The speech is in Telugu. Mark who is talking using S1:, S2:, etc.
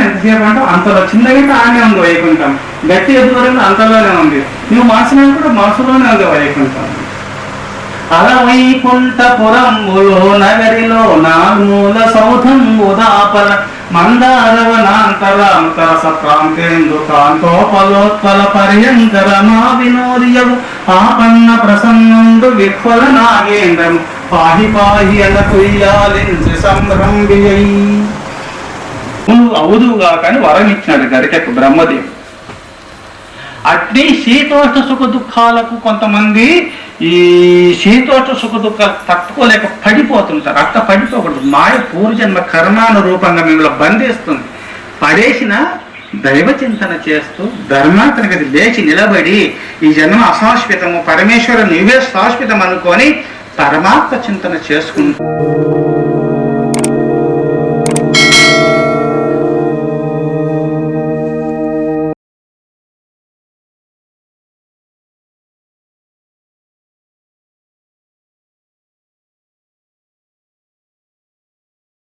S1: ఎంతసేపు అంటే అంతలో చిన్నగా ఆనే ఉంది వైకుంఠం. గట్టి ఎదుగుదల అంతలోనే ఉంది. నువ్వు మనసులో కూడా మనసులోనే ఉంది వైకుంఠం. అల వైకుంఠపురములో నగరిలో నాలుమూల సౌధం ఉదాపల మందారవనాంతరాంతర సప్రాంతేందు కాంతోపలోత్పల పర్యంకర మా వినోదియము ఆపన్న ప్రసన్నుండు విఫల నాగేంద్రము. పాహి పాహి అన కుయ్యాలించి సంభ్రంబియై నువ్వు అవుదువుగా కానీ వరం ఇచ్చినాడు గరికెకు బ్రహ్మదేవుడు. అట్లీ శీతోష్ణ సుఖ దుఃఖాలకు కొంతమంది ఈ శీతోష్ణ సుఖ దుఃఖాలు తట్టుకోలేక పడిపోతుంటారు అట్ట పడిపోకూడదు. మాయ పూర్వజన్మ కర్మానురూపంగా మిమ్మల్ని బంధిస్తుంది. పడేసిన దైవ చింతన చేస్తూ ధర్మాతనకి లేచి నిలబడి ఈ జన్మ అశాశ్వతము పరమేశ్వర నువ్వే శాశ్వతం అనుకొని పరమాత్మ చింతన చేసుకుంటూ